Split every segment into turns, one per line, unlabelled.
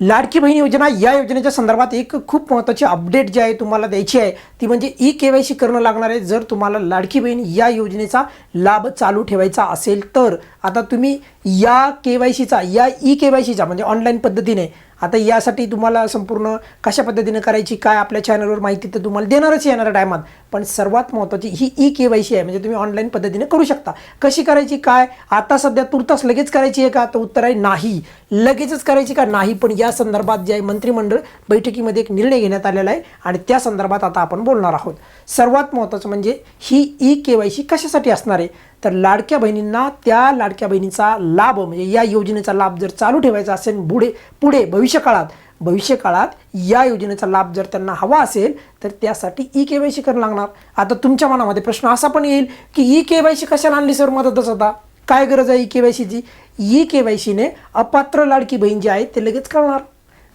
लाडकी बहीण योजना या योजनेच्या संदर्भात एक खूप महत्त्वाची अपडेट जी आहे तुम्हाला द्यायची आहे ती म्हणजे ई के वाय सी करणं लागणार आहे. जर तुम्हाला लाडकी बहीण या योजनेचा लाभ चालू ठेवायचा असेल तर आता तुम्ही या के वाय सीचा या ई के वाय सीचा म्हणजे ऑनलाईन पद्धतीने आता यासाठी तुम्हाला संपूर्ण कशा पद्धतीने करायची काय आपल्या चॅनलवर माहिती तर तुम्हाला देणारच येणाऱ्या टायमात पण सर्वात महत्त्वाची ही ई के वाय सी आहे म्हणजे तुम्ही ऑनलाईन पद्धतीने करू शकता. कशी करायची काय? आता सध्या तुर्तास लगेच करायची आहे का? तर उत्तर आहे नाही. लगेचच करायची का? नाही. पण या संदर्भात जे आहे मंत्रिमंडळ बैठकीमध्ये एक निर्णय घेण्यात आलेला आहे आणि त्या संदर्भात आता आपण बोलणार आहोत. सर्वात महत्त्वाचं म्हणजे ही ई के वाय सी कशासाठी असणार आहे? तर लाडक्या बहिणींना त्या लाडक्या बहिणीचा लाभ म्हणजे या योजनेचा लाभ जर चालू ठेवायचा असेल पुढे पुढे भविष्यकाळात भविष्यकाळात या योजनेचा लाभ जर त्यांना हवा असेल तर त्यासाठी ई के वाय सी करणं लागणार. आता तुमच्या मनामध्ये प्रश्न असा पण येईल की ई के वाय सी कशाला आणली सर मदतच होता काय गरज आहे ई के वाय सीची? ई के वाय सीने अपात्र लाडकी बहीण जी आहे ते लगेच कळणार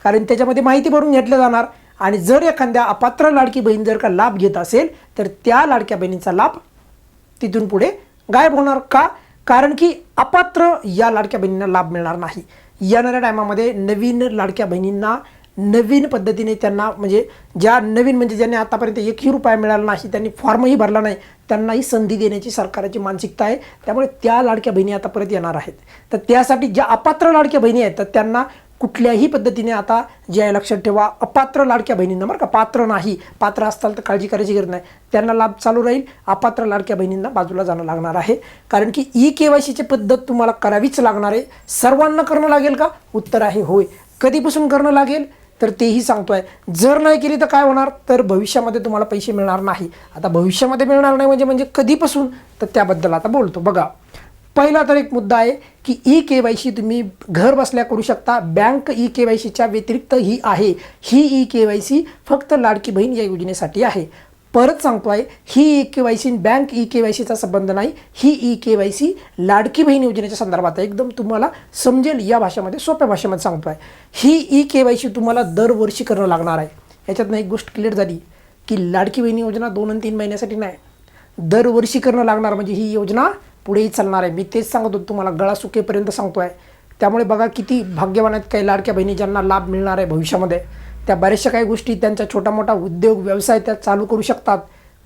कारण त्याच्यामध्ये माहिती भरून घेतलं जाणार. आणि जर एखाद्या अपात्र लाडकी बहीण जर का लाभ घेत असेल तर त्या लाडक्या बहिणीचा लाभ तिथून पुढे गायब होणार का? कारण की अपात्र या लाडक्या बहिणींना लाभ मिळणार नाही. येणाऱ्या टायमामध्ये नवीन लाडक्या बहिणींना नवीन पद्धतीने त्यांना म्हणजे ज्या नवीन म्हणजे ज्यांनी आतापर्यंत एकही रुपया मिळाला नाही त्यांनी फॉर्मही भरला नाही त्यांनाही संधी देण्याची सरकारची मानसिकता आहे. त्यामुळे त्या लाडक्या बहिणी आता परत येणार आहेत. तर त्यासाठी ज्या अपात्र लाडक्या बहिणी आहेत तर त्यांना कुठल्याही पद्धतीने आता जे आहे लक्षात ठेवा अपात्र लाडक्या बहिणींना बरं का पात्र नाही. पात्र असताल तर काळजी करायची गरज नाही. त्यांना लाभ चालू राहील अपात्र लाडक्या बहिणींना बाजूला जाणं लागणार आहे. कारण की ई के वाय सीची पद्धत तुम्हाला करावीच लागणार आहे. सर्वांना करणं लागेल का? उत्तर आहे होय. कधीपासून करणं लागेल? तर तेही सांगतो आहे जर नाही केली तर काय होणार? तर भविष्यामध्ये तुम्हाला पैसे मिळणार नाही. आता भविष्यामध्ये मिळणार नाही म्हणजे म्हणजे कधीपासून? तर त्याबद्दल आता बोलतो. बघा. पहिला तर एक मुद्दा आहे की ई के वाय सी तुम्ही घर बसल्या करू शकता. बँक ई के वाय सीच्या व्यतिरिक्त ही आहे. ही ई के वाय सी फक्त लाडकी बहीण या योजनेसाठी आहे. परत सांगतोय ही E K Y C bank E K Y सीचा संबंध नाही. ही E K Y C Ladki Bahin योजनेच्या संदर्भात आहे. एकदम तुम्हाला समजेल या भाषेमध्ये सोप्या भाषेमध्ये सांगतोय. ही ई के वाय सी तुम्हाला दरवर्षी करणं लागणार आहे. याच्यातनं एक गोष्ट क्लिअर झाली की लाडकी बहीण योजना दोन आणि तीन महिन्यासाठी नाही. दरवर्षी करणं लागणार म्हणजे ही योजना पुढेही चालणार आहे. मी तेच सांगत होतो तुम्हाला गळा सुकेपर्यंत सांगतोय. त्यामुळे बघा किती भाग्यवान आहेत काही लाडक्या बहिणी ज्यांना लाभ मिळणार आहे भविष्यामध्ये. त्या बऱ्याचशा काही गोष्टी त्यांचा छोटा मोठा उद्योग व्यवसाय त्या चालू करू शकतात.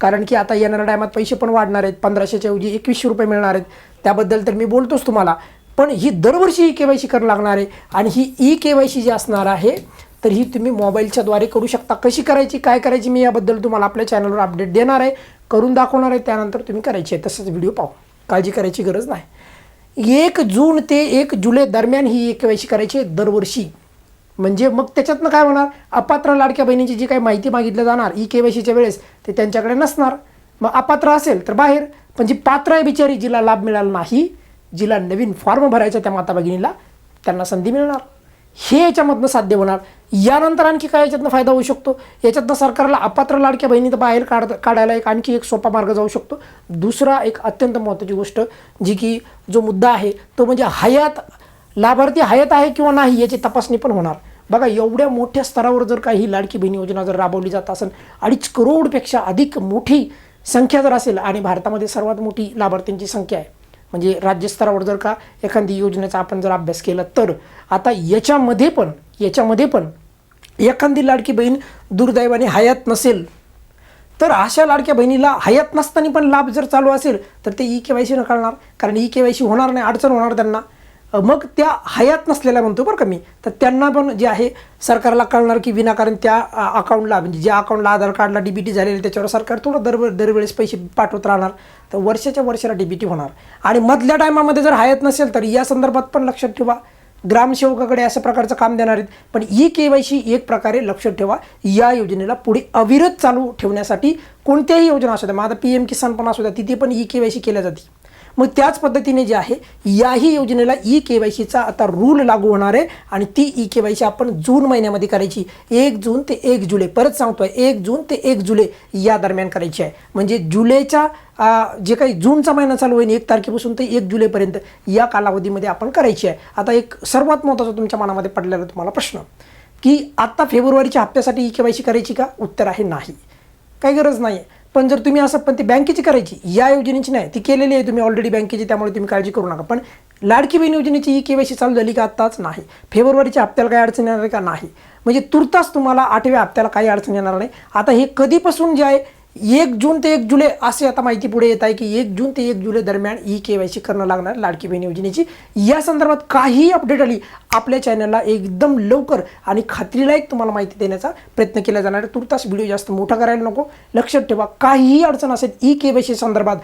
कारण की आता येणाऱ्या टायमात पैसे पण वाढणार आहेत. पंधराशेच्या ऐवजी एकवीसशे रुपये मिळणार आहेत. त्याबद्दल तर मी बोलतोच तुम्हाला. पण ही दरवर्षी ई के वाय सी करणं लागणार आहे आणि ही ई के वाय सी जी असणार आहे तर ही तुम्ही मोबाईलच्याद्वारे करू शकता. कशी करायची काय करायची मी याबद्दल तुम्हाला आपल्या चॅनलवर अपडेट देणार आहे. करून दाखवणार आहे. त्यानंतर तुम्ही करायची आहे. तसंच व्हिडिओ पाहू. काळजी करायची गरज नाही. एक जून ते एक जुलै दरम्यान ही एक वायसी करायची आहे दरवर्षी. म्हणजे मग त्याच्यातनं काय होणार? अपात्र लाडक्या बहिणीची जी काही माहिती मागितली जाणार ई के वाय सीच्या वेळेस ते त्यांच्याकडे नसणार. मग अपात्र असेल तर बाहेर. पण जी पात्र आहे बिचारी जिला लाभ मिळाला नाही जिला नवीन फॉर्म भरायचा त्या माता भगिनीला त्यांना संधी मिळणार. हे याच्यामधनं साध्य होणार. यानंतर आणखी काय याच्यातनं फायदा होऊ शकतो? याच्यातनं सरकारला अपात्र लाडक्या बहिणी तर बाहेर काढ काढायला एक आणखी एक सोपा मार्ग जाऊ शकतो. दुसरा एक अत्यंत महत्त्वाची गोष्ट जी की जो मुद्दा आहे तो म्हणजे हयात लाभार्थी हयात आहे किंवा नाही याची तपासणी पण होणार. बघा एवढ्या मोठ्या स्तरावर जर काही लाडकी बहीण योजना जर राबवली जात असेल अडीच करोडपेक्षा अधिक मोठी संख्या जर असेल आणि भारतामध्ये सर्वात मोठी लाभार्थ्यांची संख्या आहे म्हणजे राज्यस्तरावर जर का एखादी योजनेचा आपण जर अभ्यास केला तर आता याच्यामध्ये पण याच्यामध्ये पण एखादी लाडकी बहीण दुर्दैवाने हयात नसेल तर अशा लाडक्या बहिणीला हयात नसताना पण लाभ जर चालू असेल तर ते ई के वाय सी कळणार कारण ई के वाय सी होणार नाही अडचण होणार त्यांना. मग त्या हयात नसलेल्या म्हणतो बरं का मी. तर त्यांना पण जे आहे सरकारला कळणार की विनाकारण त्या अकाउंटला म्हणजे ज्या अकाउंटला आधार कार्डला डी बी टी झालेली त्याच्यावर सरकार थोडं दर दरवेळेस पैसे पाठवत राहणार. तर वर्षाच्या वर्षाला डी बी टी होणार. आणि मधल्या टायमामध्ये जर हयात नसेल तर या संदर्भात पण लक्षात ठेवा. ग्रामसेवकाकडे अशा प्रकारचं काम देणार आहेत. पण ई के वाय सी एक प्रकारे लक्षात ठेवा. या योजनेला पुढे अविरत चालू ठेवण्यासाठी कोणत्याही योजना असू द्या आता पी एम किसान पण असू द्या तिथे पण ई के वाय सी केल्या जाते मग त्याच पद्धतीने जे आहे याही योजनेला ई के वाय सीचा आता रूल लागू होणार आहे आणि ती ई के वाय सी आपण जून महिन्यामध्ये करायची. एक जून ते एक जुलै. परत सांगतोय एक जून ते एक जुलै या दरम्यान करायची आहे. म्हणजे जुलैच्या जे काही जूनचा महिना चालू होईल एक तारखेपासून ते एक जुलैपर्यंत या कालावधीमध्ये आपण करायची आहे. आता एक सर्वात महत्त्वाचा तुमच्या मनामध्ये पडलेला तुम्हाला प्रश्न की आत्ता फेब्रुवारीच्या हप्त्यासाठी ई के वाय सी करायची का? उत्तर आहे नाही. काही गरज नाही आहे पण जर तुम्ही असं पण ती बँकेची करायची या योजनेची नाही. ती केलेली आहे तुम्ही ऑलरेडी बँकेची त्यामुळे तुम्ही काळजी करू नका. पण लाडकी बहीण योजनेची ई केवायसी चालू झाली का आत्ताच नाही. फेब्रुवारीच्या हप्त्याला काही अडचण येणार आहे का? नाही. म्हणजे तुर्तास तुम्हाला आठव्या हप्त्याला काही अडचण येणार नाही. आता हे कधीपासून जे आहे एक जून ते एक जुलै असे आता माहिती पुढे येत आहे की एक जून ते एक जुलै दरम्यान ई के वाय सी करणं लागणार लाडकी बहीण योजनेची. या संदर्भात काहीही अपडेट आली आपल्या चॅनलला एकदम लवकर आणि खात्रीलायक तुम्हाला माहिती देण्याचा प्रयत्न केला जाणार आहे. तुर्तास व्हिडिओ जास्त मोठा करायला नको. लक्षात ठेवा काहीही अडचण असेल ई के वाय सी संदर्भात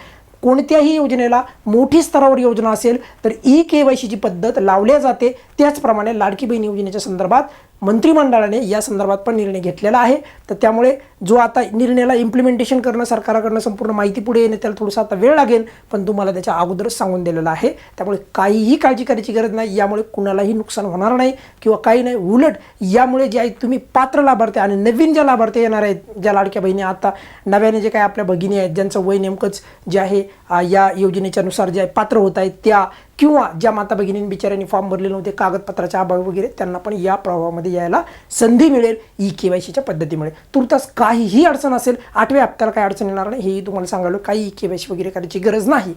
कोणत्याही योजनेला मोठी स्तरावर योजना असेल तर ई के वाय सीची पद्धत लावल्या जाते. त्याचप्रमाणे लाडकी बहीण योजनेच्या संदर्भात मंत्रिमंडळाने या संदर्भात पण निर्णय घेतलेला आहे. तर त्यामुळे जो आता निर्णयाला इम्प्लिमेंटेशन करणं सरकारकडनं संपूर्ण माहिती पुढे येणे त्याला थोडंसं आता वेळ लागेल पण तुम्हाला त्याच्या अगोदरच सांगून दिलेलं आहे. त्यामुळे काहीही काळजी करायची गरज नाही. यामुळे कुणालाही नुकसान होणार नाही किंवा काही नाही. उलट यामुळे जे आहे तुम्ही पात्र लाभार्थी आणि नवीन ज्या लाभार्थी येणार आहेत ज्या लाडक्या बहिणी आता नव्याने जे काही आपल्या भगिनी आहेत ज्यांचं वय नेमकंच जे आहे या योजनेच्यानुसार जे आहे पात्र होत आहेत त्या किंवा ज्या माता भगिनीं बिचाऱ्यांनी फॉर्म भरले नव्हते कागदपत्राच्या अभाव वगैरे त्यांना पण या प्रवाहामध्ये यायला संधी मिळेल ई के वाय सीच्या पद्धतीमुळे. तुर्तास काहीही अडचण असेल आठव्या हप्त्याला काही अडचण येणार नाही हेही तुम्हाला सांगायला काही ई के वाय सी वगैरे करायची गरज नाही.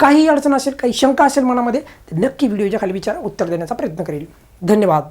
काही अडचण असेल काही शंका असेल मनामध्ये तर नक्की व्हिडिओच्या खाली विचार उत्तर देण्याचा प्रयत्न करेल. धन्यवाद.